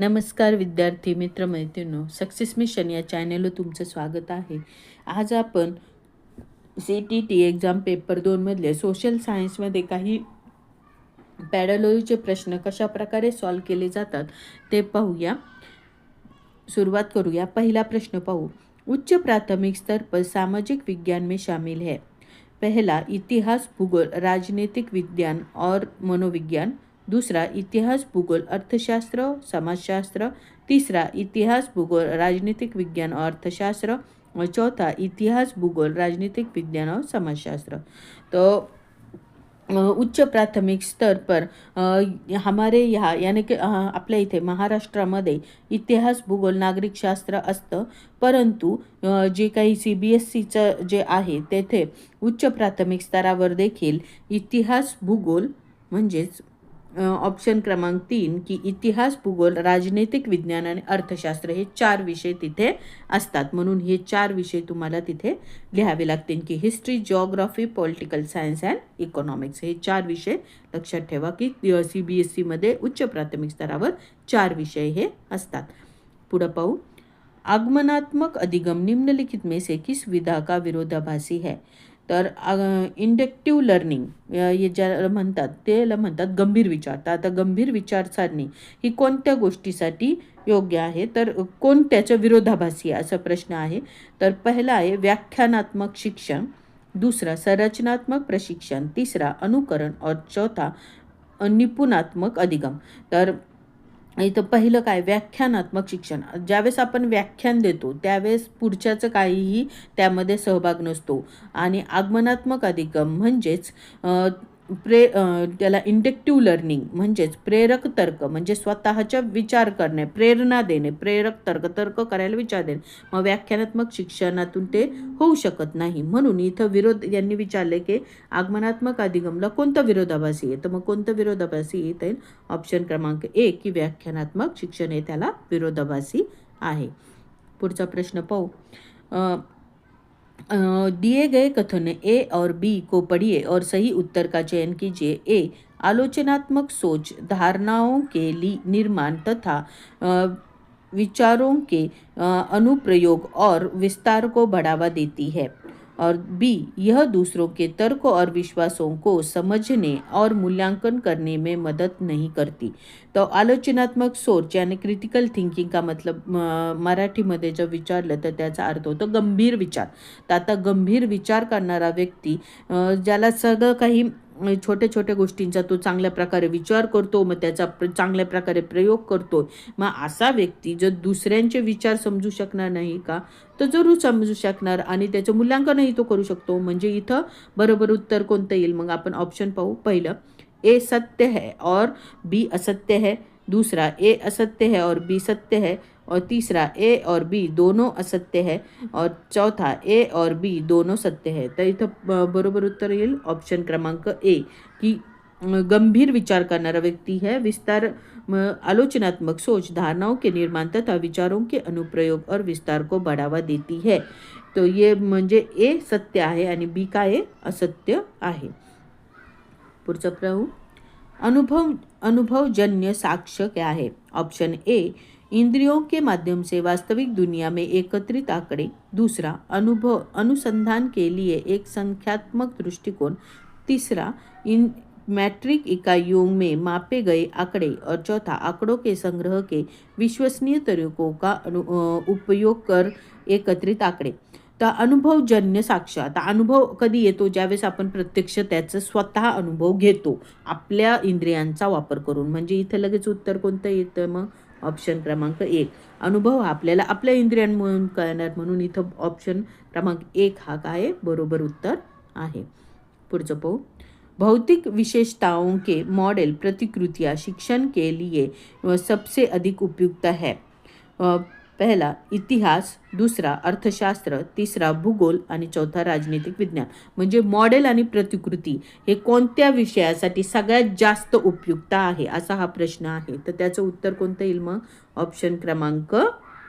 नमस्कार विद्यार्थी मित्र मैत्रिणो सक्सेस मिशन या चॅनेलवर तुमचं स्वागत आहे. आज आपण C T T exam paper दोनमधले social सायन्समध्ये काही पॅडॉलॉजीचे प्रश्न कशा प्रकारे सॉल्व केले जातात ते पाहूया. सुरुवात करूया. पहिला प्रश्न पाहू. उच्च प्राथमिक स्तर पर सामाजिक विज्ञान में शामिल है. पहला इतिहास भूगोल राजनीतिक विज्ञान और मनोविज्ञान. दुसरा इतिहास भूगोल अर्थशास्त्र समाजशास्त्र. तिसरा इतिहास भूगोल राजनीतिक विज्ञान और अर्थशास्त्र. और चौथा इतिहास भूगोल राजनीतिक विज्ञान और समाजशास्त्र. तो उच्च प्राथमिक स्तर पर हमारे यहाँ यानी की आपल्या इथे महाराष्ट्रामध्ये इतिहास भूगोल नागरिकशास्त्र असतं. परंतु जे काही सी बी एस सीचं जे आहे तेथे उच्च प्राथमिक स्तरावर देखील इतिहास भूगोल म्हणजेच ऑप्शन क्रमांक तीन की इतिहास भूगोल राजनैतिक विज्ञान आणि अर्थशास्त्र हे चार विषय तिथे असतात. म्हणून हे चार विषय तुम्हाला तिथे लिहावे लागतील की history geography political science and economics हे चार विषय लक्षात ठेवा की सी बी एस सीमध्ये उच्च प्राथमिक स्तरावर चार विषय हे असतात. पुढं पाहू. आगमनात्मक अधिगम निम्नलिखित में से किस विधा का विरोधाभासी है? तर इंडक्टिव्ह लर्निंग हे ज्याला म्हणतात त्याला म्हणतात गंभीर विचार. तर आता गंभीर विचारसारणी ही कोणत्या गोष्टीसाठी योग्य आहे? तर कोणत्याच्या विरोधाभासी आहे? असा प्रश्न आहे. तर पहिला आहे व्याख्यानात्मक शिक्षण दुसरा संरचनात्मक प्रशिक्षण तिसरा अनुकरण और चौथा निपुणात्मक अधिगम. तर इथं पहिलं काय? व्याख्यानात्मक शिक्षण. ज्यावेळेस आपण व्याख्यान देतो त्यावेळेस पुढच्याचं काहीही त्यामध्ये सहभाग नसतो. आणि आगमनात्मक अधिगम म्हणजेच प्रे त्याला इंडक्टिव्ह लर्निंग म्हणजेच प्रेरक तर्क म्हणजे स्वतःच्या विचार करणे प्रेरणा देणे प्रेरक तर्क तर्क करायला विचार देणे. मग व्याख्यानात्मक शिक्षणातून ते होऊ शकत नाही. म्हणून इथं विरोध यांनी विचारले की आगमनात्मक अधिगमला कोणतं विरोधाभासी आहे तर मग कोणतं विरोधाभासी येत? येईल ऑप्शन क्रमांक एक की व्याख्यानात्मक शिक्षण हे त्याला विरोधाभासी आहे. पुढचा प्रश्न पाहू. दिए गए कथन ए और बी को पढ़िए और सही उत्तर का चयन कीजिए। ए, आलोचनात्मक सोच, धारणाओं के लिए निर्माण तथा विचारों के अनुप्रयोग और विस्तार को बढ़ावा देती है। और बी यह दूसरों के तर्क और विश्वासों को समझने और मूल्यांकन करने में मदद नहीं करती। तो आलोचनात्मक सोच यानी क्रिटिकल थिंकिंग का मतलब मराठीमध्ये जर विचारलं तर त्याचा अर्थ होतो गंभीर विचार. तर आता गंभीर विचार करणारा व्यक्ती ज्याला सगळं काही छोट्या छोट्या गोष्टींचा तो चांगल्या प्रकारे विचार करतो मग त्याचा प्र- चांगल्या प्रकारे प्रयोग करतो. मग असा व्यक्ती जर दुसऱ्यांचे विचार समजू शकणार नाही का तर जरूर समजू शकणार आणि त्याचं मूल्यांकनही तो करू शकतो. म्हणजे इथं बरोबर उत्तर कोणतं येईल? मग आपण ऑप्शन पाहू. पहिलं ए सत्य है और बी असत्य है. दूसरा ए असत्य है और बी सत्य है. और तीसरा, ए और बी दोनों असत्य है और चौथा, ए और बी दोनों सत्य है। तर इथं ब- बरोबर उत्तर ऑप्शन क्रमांक ए की गंभीर विचार करणारा व्यक्ती है, विस्तार आलोचनात्मक सोच, धारणाओं के निर्माण तथा विचारों के अनुप्रयोग और विस्तार को बढ़ावा देती है। तो ये म्हणजे ए सत्य आहे आणि बी काय आहे? असत्य पुढचा प्रभू अनुभव, अनुभवजन्य साक्ष्य क्या है ऑप्शन ए इंद्रियों के माध्यम से वास्तविक दुनिया में एकत्रित आंकड़े दूसरा अनुभव अनुसंधान के लिए एक संख्यात्मक दृष्टिकोण तीसरा इन मैट्रिक इकाइयों में मापे गए आंकड़े और चौथा आंकड़ों के संग्रह के विश्वसनीय तरीकों का अनु उपयोग कर एकत्रित आंकड़े। तर अनुभवजन्य साक्ष आता अनुभव कधी येतो ज्यावेळेस आपण प्रत्यक्ष त्याचं स्वतः अनुभव घेतो आपल्या इंद्रियांचा वापर करून. म्हणजे इथं लगेच उत्तर कोणतं येतं मग? ऑप्शन क्रमांक एक. अनुभव आपल्याला आपल्या इंद्रियांमधून कळणार म्हणून इथं ऑप्शन क्रमांक एक हा काय? बरोबर उत्तर आहे. पुढचं पाहू. भौतिक विशेषताओं के मॉडल प्रतिकृतियाँ शिक्षण के लिए सबसे अधिक उपयुक्त है. पहिला इतिहास दुसरा अर्थशास्त्र तिसरा भूगोल आणि चौथा राजनीतिक विज्ञान. म्हणजे मॉडेल आणि प्रतिकृती हे कोणत्या विषयासाठी सगळ्यात जास्त उपयुक्त आहे? असा हा प्रश्न आहे. तर त्याचं उत्तर कोणतं येईल मग? ऑप्शन क्रमांक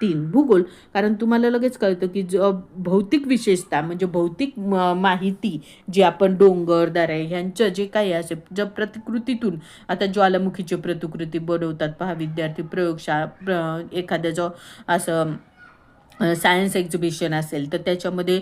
तीन. भूगोल कारण तुम्हाला लगेच कळतं की ज भौतिक विशेषता म्हणजे भौतिक म- माहिती जी आपण डोंगर दऱ्या ह्यांच्या जे काही असे ज्या प्रतिकृतीतून आता ज्वालामुखीची प्रतिकृती बनवतात पहा विद्यार्थी प्रयोगशाळा प्र- एखाद्या जो असं सायन्स एक्झिबिशन असेल तर त्याच्यामध्ये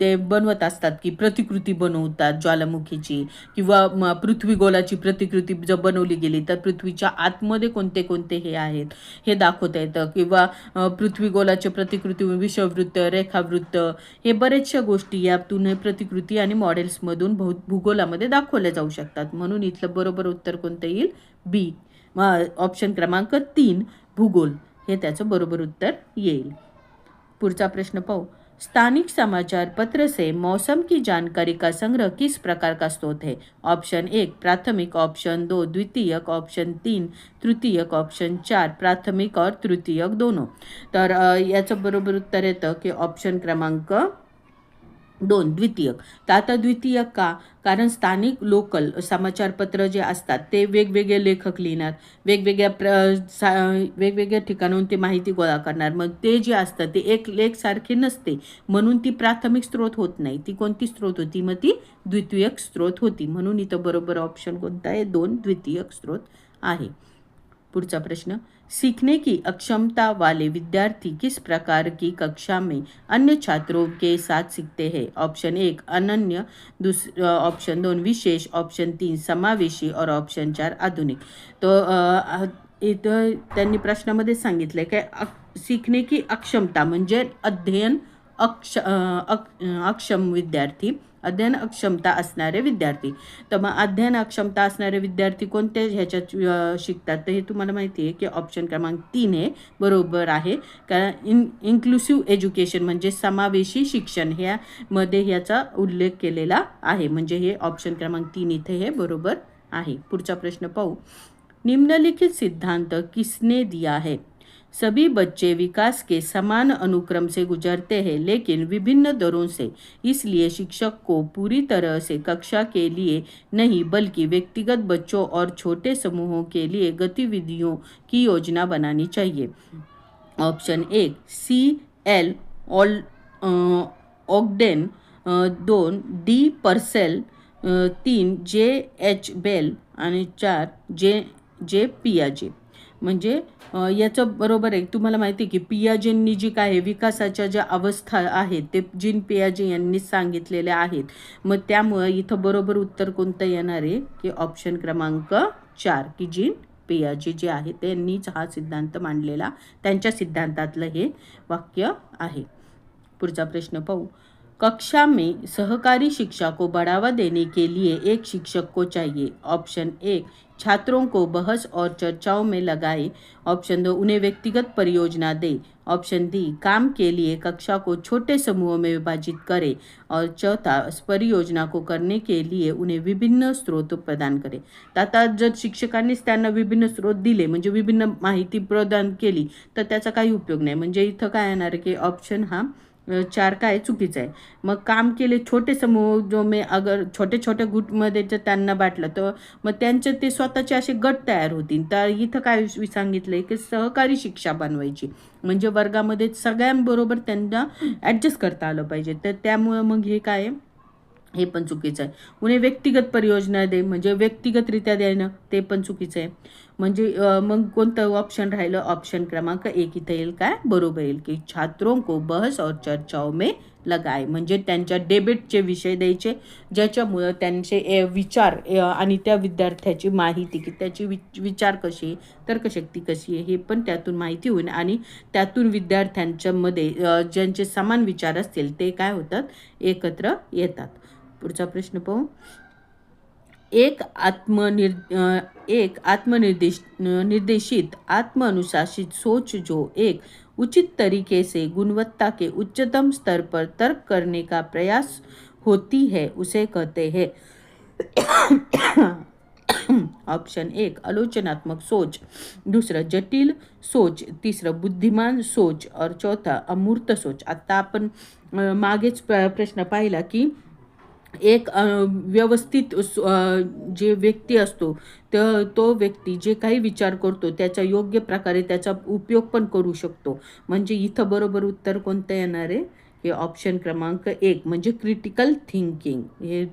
ते बनवत असतात की प्रतिकृती बनवतात ज्वालामुखीची किंवा म- पृथ्वीगोलाची प्रतिकृती जर बनवली गेली तर पृथ्वीच्या आतमध्ये कोणते कोणते हे आहेत हे दाखवता येतं. किंवा अ, प्रतिकृती विषववृत्त रेखावृत्त हे बरेचशा गोष्टी यातून हे प्रतिकृती आणि मॉडेल्समधून भौ भूगोलामध्ये दाखवल्या जाऊ शकतात. म्हणून इथलं बरोबर उत्तर कोणतं येईल? बी ऑप्शन क्रमांक तीन भूगोल. हे त्याचं बरोबर उत्तर येईल. पुढचा प्रश्न पाहू. स्थानिक समाचार पत्र से मौसम की जानकारी का संग्रह किस प्रकार का स्रोत है? ऑप्शन एक प्राथमिक ऑप्शन दो द्वितीयक ऑप्शन तीन तृतीयक ऑप्शन चार प्राथमिक और तृतीयक दोनों. तर याचं बरोबर उत्तर येतं की ऑप्शन क्रमांक दोन द्वितीयक. तर आता द्वितीयक का? कारण स्थानिक लोकल समाचारपत्र जे असतात ते वेगवेगळे लेखक लिहिणार वेगवेगळ्या प्र सा वेगवेगळ्या ठिकाणाहून ते माहिती गोळा करणार. मग ते जे असतं ते एक लेखसारखे नसते. म्हणून ती प्राथमिक स्रोत होत नाही. ती कोणती स्रोत होती? मग ती द्वितीयक स्रोत होती. म्हणून इथं बरोबर ऑप्शन कोणता आहे? दोन द्वितीयक स्रोत आहे. पुढचा प्रश्न. सीखने की अक्षमता वाले विद्यार्थी किस प्रकार की कक्षा में अन्य छात्रों के साथ सीखते हैं? ऑप्शन एक अनन्य. दूस ऑप्शन दोन विशेष. ऑप्शन तीन समावेशी. और ऑप्शन चार आधुनिक. तो इथं त्यांनी प्रश्नामध्ये सांगितलं की अक शिकणे की अक्षमता म्हणजे अध्ययन अक्ष अक अक्षम विद्यार्थी अध्ययन अक्षमता असणारे विद्यार्थी. तर मग अध्ययन अक्षमता असणारे विद्यार्थी कोणते ह्याच्यात शिकतात? तर हे तुम्हाला माहिती आहे की ऑप्शन क्रमांक तीन हे बरोबर आहे. कारण इन इन्क्लुसिव्ह एज्युकेशन म्हणजे समावेशी शिक्षण ह्यामध्ये ह्याचा उल्लेख केलेला आहे. म्हणजे हे ऑप्शन क्रमांक तीन इथे हे बरोबर आहे. पुढचा प्रश्न पाहू. निम्नलिखित सिद्धांत किसने दिया है? सभी बच्चे विकास के समान अनुक्रम से गुजरते हैं, लेकिन विभिन्न दरों से, इसलिए शिक्षक को पूरी तरह से कक्षा के लिए नहीं, बल्कि व्यक्तिगत बच्चों और छोटे समूहों के लिए गतिविधियों की योजना बनानी चाहिए। ऑप्शन एक सी एल ऑल ऑगडेन दोन डी पर्सेल तीन जे एच बेल चार जे जे पियाजे। म्हणजे याचं बरोबर आहे. तुम्हाला माहिती आहे की पियाजेंनी जी काय आहे, विकासाच्या ज्या अवस्था आहेत ते जिन पियाजे यांनी सांगितलेल्या आहेत. मग त्यामुळं इथं बरोबर उत्तर कोणतं येणार आहे? की ऑप्शन क्रमांक चार की जिन पियाजे जे आहे त्यांनीच हा सिद्धांत मांडलेला. त्यांच्या सिद्धांतातलं हे वाक्य आहे. पुढचा प्रश्न पाहू. कक्षा में सहकारी शिक्षा को बढ़ावा देने के लिए एक शिक्षक को चाहिए। ऑप्शन एक छात्रों को बहस और चर्चाओं में लगाए। ऑप्शन दो उन्हें व्यक्तिगत परियोजना दे। ऑप्शन डी काम के लिए कक्षा को छोटे समूहों में विभाजित करे। और चौथा परियोजना को करने के लिए उन्हें विभिन्न स्रोत प्रदान करे। आता जर शिक्षकांनीच त्यांना विभिन्न स्रोत दिले म्हणजे विभिन्न माहिती प्रदान केली तर त्याचा काही उपयोग नाही. म्हणजे इथं काय येणार की ऑप्शन हा चार काय चुकीचं आहे. मग काम केले छोटे समूह जो मी अगर छोटे छोटे गुटमध्ये जर त्यांना बाटलं तर मग त्यांचे ते स्वतःचे असे गट तयार होतील. तर इथं काय सांगितलं सांगितलंय की सहकारी शिक्षा बनवायची. म्हणजे वर्गामध्ये सगळ्यांबरोबर त्यांना ॲडजस्ट करता आलं पाहिजे. तर त्यामुळं मग हे काय आहे? हे पण चुकीचं आहे. उन्हे व्यक्तिगत परियोजना दे म्हणजे व्यक्तिगतरित्या देणं ते पण चुकीचं आहे. म्हणजे मग कोणतं ऑप्शन राहिलं? ऑप्शन क्रमांक एक इथं येईल काय? बरोबर येईल की छात्रों को बहस और चर्चाओं में लगाय म्हणजे त्यांच्या डेबेटचे विषय द्यायचे ज्याच्यामुळं त्यांचे ए, विचार आणि त्या विद्यार्थ्याची माहिती की त्याची वि विचार कशी आहे तर्कशक्ती कशी आहे हे पण त्यातून माहिती होईल. आणि त्यातून विद्यार्थ्यांच्यामध्ये ज्यांचे समान विचार असतील ते काय होतात? एकत्र येतात. पुढचा प्रश्न पाहू. एक आत्मनिर एक आत्मनिर्देश निर्देशित आत्मानुशासित सोच जो एक उचित तरीके से गुणवत्ता के उच्चतम स्तर पर तर्क करने का प्रयास होती है उसे कहते हैं। ऑप्शन एक आलोचनात्मक सोच। दूसरा जटिल सोच। तिसरं बुद्धिमान सोच। और चौथा अमूर्त सोच। आता आपण अ, मागेच प्रश्न पाहिला की एक व्यवस्थित जे व्यक्ती असतो तर तो व्यक्ती जे काही विचार करतो त्याच्या योग्य प्रकारे त्याचा उपयोग पण करू शकतो. म्हणजे इथं बरोबर उत्तर कोणतं येणार आहे? हे ऑप्शन क्रमांक एक म्हणजे क्रिटिकल थिंकिंग हे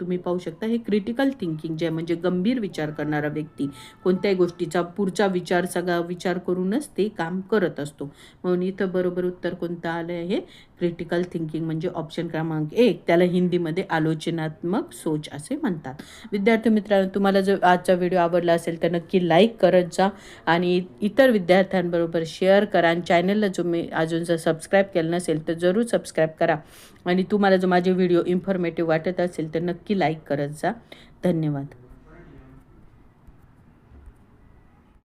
तुम्ही पाहू शकता हे क्रिटिकल थिंकिंग जे आहे म्हणजे गंभीर विचार करणारा व्यक्ती कोणत्याही गोष्टीचा पुढचा विचार सगळा विचार करूनच ते काम करत असतो. म्हणून इथं बरोबर उत्तर कोणतं आलं आहे क्रिटिकल थिंकिंग म्हणजे ऑप्शन क्रमांक एक त्याला हिंदीमध्ये आलोचनात्मक सोच असे म्हणतात. विद्यार्थी मित्रांनो तुम्हाला जर आजचा व्हिडिओ आवडला असेल तर नक्की लाईक करत जा आणि इतर विद्यार्थ्यांबरोबर शेअर करा आणि चॅनलला जो मी अजून जर सबस्क्राईब केलं नसेल तर जरूर सबस्क्राईब करा. आणि तुम्हाला जर माझे व्हिडिओ इन्फॉर्मेटिव्ह वाटत असेल तर नक्की लाईक करत जा. धन्यवाद.